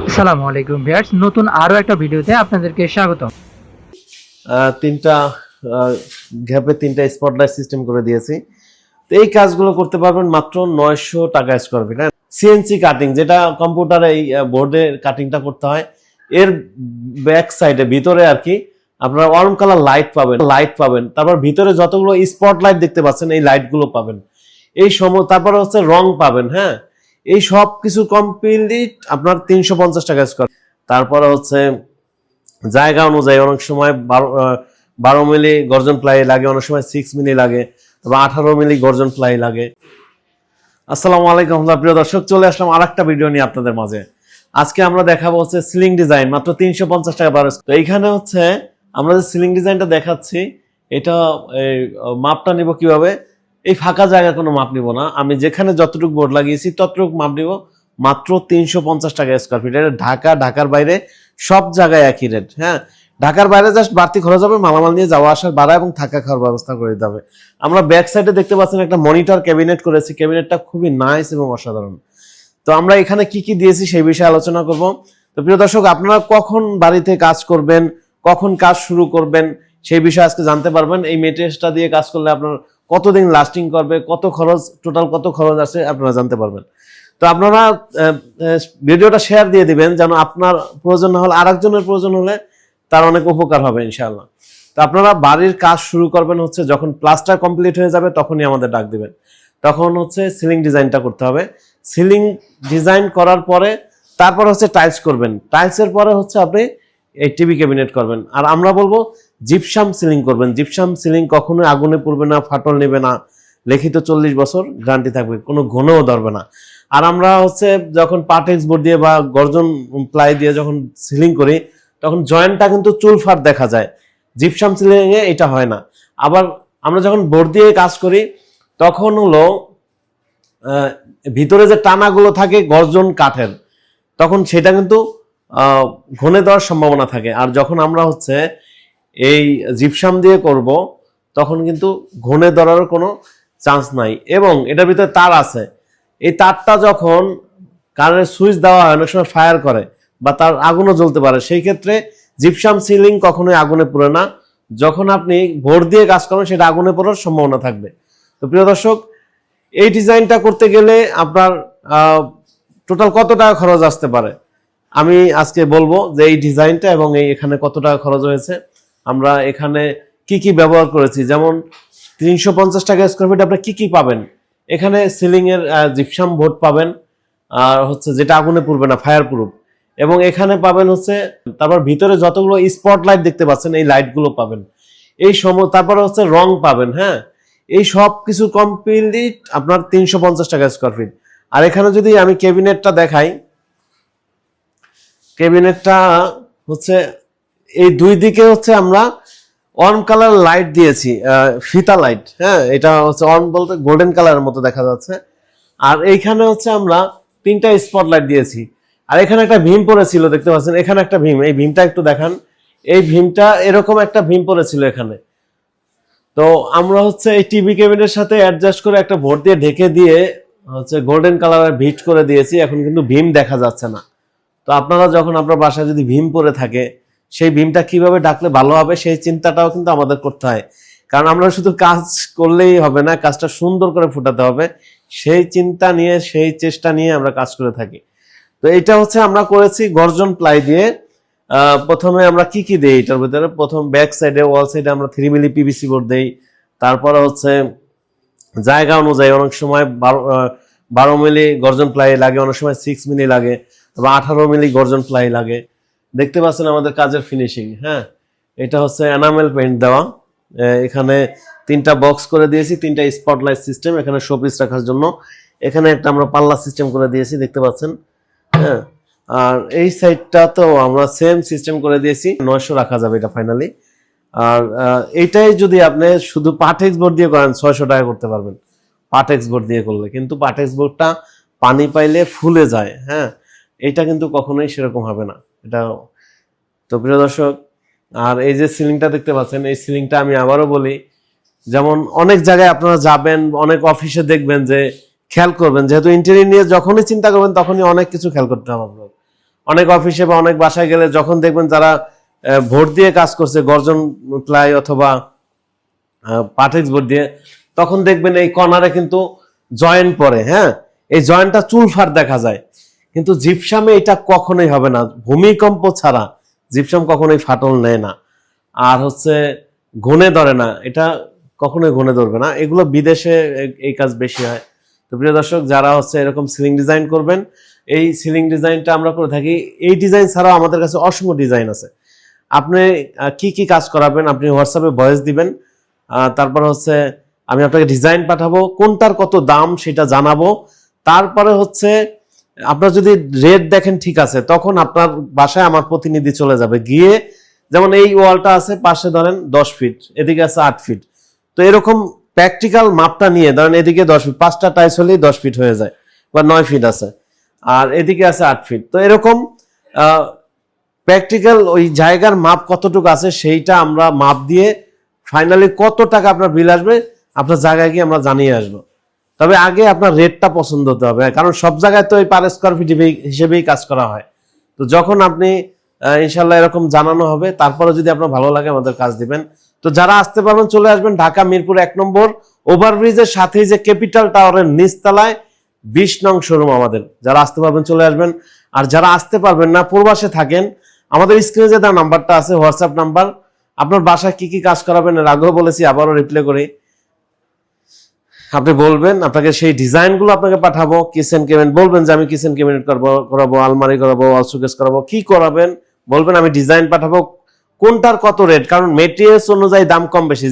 আসসালামু আলাইকুম ভিউয়ার্স, নতুন আরও একটা ভিডিওতে আপনাদেরকে স্বাগত তিনটা গ্যাপে তিনটা স্পটলাইট সিস্টেম করে দিয়েছি। তো এই কাজগুলো করতে পারবেন মাত্র নয়শো টাকা স্কোয়ার ফিট সিএনসি কাটিং যেটা কম্পিউটারে এই বোর্ডে কাটিংটা করতে হয়। এর ব্যাক সাইডে ভিতরে আর কি, আপনারা ওয়ার্ম কালার লাইট পাবেন লাইট পাবেন। তারপর ভিতরে যতগুলো স্পট লাইট দেখতে পাচ্ছেন, এই লাইটগুলো পাবেন। এই সম তারপরে হচ্ছে রং পাবেন হ্যাঁ? এই সব কিছু কমপ্লিট আপনার তিনশো পঞ্চাশ টাকা স্কোয়ার তারপরে হচ্ছে জায়গা অনুযায়ী অনেক সময় বারো বারো মিলি গর্জন প্লাই লাগে, অনেক সময় সিক্স মিলি লাগে, তারপর আঠারো মিলি গর্জন প্লাই লাগে। আসসালামু আলাইকুম প্রিয় দর্শক, চলে আসলাম আর একটা ভিডিও নিয়ে আপনাদের মাঝে। আজকে আমরা দেখাবো হচ্ছে সিলিং ডিজাইন মাত্র তিনশো পঞ্চাশ টাকা বারো তো এইখানে হচ্ছে আমরা যে সিলিং ডিজাইনটা দেখাচ্ছি, এটা মাপটা নিব কীভাবে? এই ফাঁকা জায়গা কোনো মাপ নিব না। আমি যেখানে যতটুকু বোর্ড লাগিয়েছি, ততটুকু মাপ নিব। মাত্র তিনশো পঞ্চাশ টাকা স্কোয়ার ফিট এটা ঢাকা, ঢাকার বাইরে সব জায়গায় একই রেট হ্যাঁ? ঢাকার বাইরে জাস্ট বাড়তি খরচ হবে, মালামাল নিয়ে যাওয়া আসার ভাড়া এবং থাকা খাওয়ার ব্যবস্থা করে দিতে হবে। আমরা ব্যাক সাইডে দেখতে পাচ্ছেন একটা মনিটর ক্যাবিনেট করেছি। ক্যাবিনেটটা খুবই নাইস এবং অসাধারণ। তো আমরা এখানে কি কি দিয়েছি সেই বিষয়ে আলোচনা করব। তো প্রিয় দর্শক, আপনারা কখন বাড়িতে কাজ করবেন, কখন কাজ শুরু করবেন সেই বিষয়ে আজকে জানতে পারবেন। এই মেটেরিয়ালসটা দিয়ে কাজ করলে আপনার কতদিন লাস্টিং করবে, কত খরচ টোটাল কত খরচ আছে আপনারা জানতে পারবেন। তো আপনারা ভিডিওটা শেয়ার দিয়ে দিবেন, যেন আপনার প্রয়োজন না হলে আরেকজনের প্রয়োজন হলে তার অনেক উপকার হবে, ইনশাআল্লাহ। তো আপনারা বাড়ির কাজ শুরু করবেন হচ্ছে যখন প্লাস্টার কমপ্লিট হয়ে যাবে, তখনই আমাদের ডাক দিবেন। তখন হচ্ছে সিলিং ডিজাইনটা করতে হবে। সিলিং ডিজাইন করার পরে তারপর হচ্ছে টাইলস করবেন। টাইলসের পরে হচ্ছে আপনি এই টিভি ক্যাবিনেট করবেন। আর আমরা বলব জিপসাম সিলিং করবেন। জিপসাম সিলিং কখনোই আগুনে পড়বে না, ফাটল নেবে না। লিখিত চল্লিশ বছর গ্যারান্টি থাকবে, কোনো ঘনও ধরবে না। আর আমরা হচ্ছে যখন পাটেক্স বোর্ড দিয়ে বা গর্জন প্লাই দিয়ে যখন সিলিং করি, তখন জয়েন্টটা কিন্তু চুলফাট দেখা যায়। জিপসাম সিলিংয়ে এটা হয় না। আবার আমরা যখন বোর্ড দিয়ে কাজ করি, তখন হলো ভিতরে যে টানাগুলো থাকে গর্জন কাঠের, তখন সেটা কিন্তু ঘনে দেওয়ার সম্ভাবনা থাকে। আর যখন আমরা হচ্ছে এই জিপসাম দিয়ে করব, তখন কিন্তু ঘনে ধরার কোনো চান্স নাই। এবং এটার ভিতরে তার আছে। এই তারটা যখন কারেন্টের সুইচ দেওয়া হয়, অনেক সময় ফায়ার করে বা তার আগুনও জ্বলতে পারে, সেই ক্ষেত্রে জিপসাম সিলিং কখনোই আগুনে পুড়ে না। যখন আপনি ভোর দিয়ে কাজ করেন, সেটা আগুনে পড়ার সম্ভাবনা থাকবে। তো প্রিয় দর্শক, এই ডিজাইনটা করতে গেলে আপনার টোটাল কত টাকা খরচ আসতে পারে? আমি আজকে বলব যে এই ডিজাইনটা এবং এই এখানে কত টাকা খরচ হয়েছে। আমরা এখানে কি কি ব্যবহার করেছি? যেমন তিনশো পঞ্চাশ টাকা স্কোয়ার ফিট আপনি কি কি পাবেন? এখানে সিলিং এর জিপসাম বোর্ড পাবেন, আর হচ্ছে যেটা আগুনে পুড়বে না ফায়ার প্রুফ এবং এখানে পাবেন হচ্ছে, তারপর ভিতরে যতগুলো স্পট লাইট দেখতে পাচ্ছেন, এই লাইটগুলো পাবেন। এই সম, তারপরে হচ্ছে রং পাবেন হ্যাঁ? এই সব কিছু কমপ্লিট আপনার তিনশো পঞ্চাশ টাকা স্কোয়ার ফিট আর এখানে যদি আমি ক্যাবিনেটটা দেখাই ক্যাবিনেটটা হচ্ছে এই দুই দিকে হচ্ছে আমরা অন কালার লাইট দিয়েছি ফিতা লাইট হ্যাঁ এটা হচ্ছে অন বলতে গোল্ডেন কালারের মতো দেখা যাচ্ছে। আর এইখানে হচ্ছে আমরা তিনটা স্পট লাইট দিয়েছি। আর এখানে একটা ভীম পড়েছিল, দেখতে পাচ্ছেন? এখানে একটা ভীম, এই ভীমটা একটু দেখান। এই ভীমটা এরকম একটা ভীম পড়েছিল এখানে। তো আমরা হচ্ছে এই টিভি কেবিনের সাথে অ্যাডজাস্ট করে একটা ভোট দিয়ে ঢেকে দিয়ে হচ্ছে গোল্ডেন কালারের ভিট করে দিয়েছি। এখন কিন্তু ভীম দেখা যাচ্ছে না। তো আপনারা যখন আপনার বাসায় যদি ভীম পরে থাকে সেই ভীমটা কীভাবে ডাকলে ভালো হবে, সেই চিন্তাটাও কিন্তু আমাদের করতে হয়। কারণ আমরা শুধু কাজ করলেই হবে না, কাজটা সুন্দর করে ফুটাতে হবে। সেই চিন্তা নিয়ে, সেই চেষ্টা নিয়ে আমরা কাজ করে থাকি। তো এটা হচ্ছে আমরা করেছি গর্জন প্লাই দিয়ে। প্রথমে আমরা কি কি দেই এটার ভিতরে? প্রথম ব্যাক সাইডে, ওয়াল সাইডে আমরা থ্রি মিলি পিভিসি বোর্ড দেই। তারপরে হচ্ছে জায়গা অনুযায়ী অনেক সময় বারো বারো মিলি গর্জন প্লাই লাগে, অনেক সময় সিক্স মিলি লাগে, বা আঠারো মিলি গর্জন প্লাই লাগে। দেখতে পাচ্ছেন আমাদের কাজের ফিনিশিং হ্যাঁ? এটা হচ্ছে এনামেল পেইন্ট দেওয়া। এখানে তিনটা বক্স করে দিয়েছি তিনটা স্পটলাইট সিস্টেম এখানে শোপিস রাখার জন্য। এখানে একটা আমরা পাল্লা সিস্টেম করে দিয়েছি দেখতে পাচ্ছেন হ্যাঁ? আর এই সাইডটা তো আমরা সেম সিস্টেম করে দিয়েছি নয়শো রাখা যাবে এটা ফাইনালি আর আহ, এইটাই যদি আপনি শুধু পাট এক্সপোর্ট দিয়ে করেন ছয়শো টাকা করতে পারবেন। পাট এক্সপোর্ট দিয়ে করলে। কিন্তু পাট এক্সপোর্টটা পানি পাইলে ফুলে যায় হ্যাঁ? এটা কিন্তু কখনোই সেরকম হবে না। এটা তো প্রিয় দর্শক, আর এই যে সিলিংটা দেখতে পাচ্ছেন, এই সিলিংটা আমি আবারও বলি, যেমন অনেক জায়গায় আপনারা যাবেন, অনেক অফিসে দেখবেন যে খেয়াল করবেন, যেহেতু ইন্টেরিয়র নিয়ে যখনই চিন্তা করবেন, তখনই অনেক কিছু খেয়াল করতে হবে আপনার। অনেক অফিসে বা অনেক বাসায় গেলে যখন দেখবেন যারা ভোট দিয়ে কাজ করছে, গর্জন প্লাই অথবা পাটেক্স ভোট দিয়ে, তখন দেখবেন এই কর্নারে কিন্তু জয়েন্ট পড়ে হ্যাঁ? এই জয়েন্টটা চুলফার দেখা যায়। কিন্তু জিপসামে এটা কখনোই হবে না। ভূমিকম্প ছাড়া জিপসাম কখনোই ফাটল নেয় না। আর হচ্ছে ঘনে ধরে না, এটা কখনোই ঘনে ধরবে না। এগুলো বিদেশে এই কাজ বেশি হয়। তো প্রিয় দর্শক, যারা হচ্ছে এরকম সিলিং ডিজাইন করবেন, এই সিলিং ডিজাইনটা আমরা করে থাকি। এই ডিজাইন ছাড়াও আমাদের কাছে অসংখ্য ডিজাইন আছে। আপনি কি কি কাজ করাবেন, আপনি হোয়াটসঅ্যাপে ভয়েস দিবেন। তারপর হচ্ছে আমি আপনাকে ডিজাইন পাঠাবো, কোনটার কত দাম সেটা জানাব। তারপরে হচ্ছে আপনার যদি রেট দেখেন ঠিক আছে, তখন আপনার বাসায় আমার প্রতিনিধি চলে যাবে। গিয়ে যেমন এই ওয়ালটা আছে, পাশে ধরেন দশ ফিট এদিকে আছে আট ফিট তো এরকম প্র্যাকটিক্যাল মাপটা নিয়ে, ধরেন এদিকে দশ ফিট পাঁচটা টাইস হলেই দশ ফিট হয়ে যায়, বা নয় ফিট আছে। আর এদিকে আছে আট ফিট তো এরকম প্র্যাকটিক্যাল ওই জায়গার মাপ কতটুকু আছে সেইটা আমরা মাপ দিয়ে ফাইনালি কত টাকা আপনার বিল আসবে, আপনার জায়গায় গিয়ে আমরা জানিয়ে আসব। তবে আগে আপনার রেটটা পছন্দ হতে হবে কারণ সব জায়গায় তো এই পার স্কোয়ার ফিট হিসেবেই কাজ করা হয়। তো যখন আপনি ইনশাল্লাহ এরকম জানানো হবে, তারপরে যদি আপনার ভালো লাগে আমাদের কাজ দিবেন। তো যারা আসতে পারবেন, চলে আসবেন ঢাকা মিরপুর এক নম্বর, ওভারব্রিজের সাথেই যে ক্যাপিটাল টাওয়ারের নিচতলায় বিশ নং শোরুম আমাদের। যারা আসতে পারবেন, চলে আসবেন। আর যারা আসতে পারবেন না, পূর্বাসে থাকেন, আমাদের স্ক্রিনে যে নাম্বারটা আছে, হোয়াটসঅ্যাপ নাম্বার। আপনার বাসায় কি কি কাজ করাবেন আগেও বলেছি, আবারও রিপ্লাই করি আপনি বলবেন, আপনাকে সেই ডিজাইনগুলো আপনাকে পাঠাবো কিচেন কেবিনেট বলবেন যে আমি কিচেন কেবিনেট করব, করাবো, আলমারি করাবো ওয়াল শোকেস করাবো, কি করাবেন? বলবেন আমি ডিজাইন পাঠাবো, কোনটার কত রেট কারণ মেটেরিয়ালস অনুযায়ী দাম কম বেশি।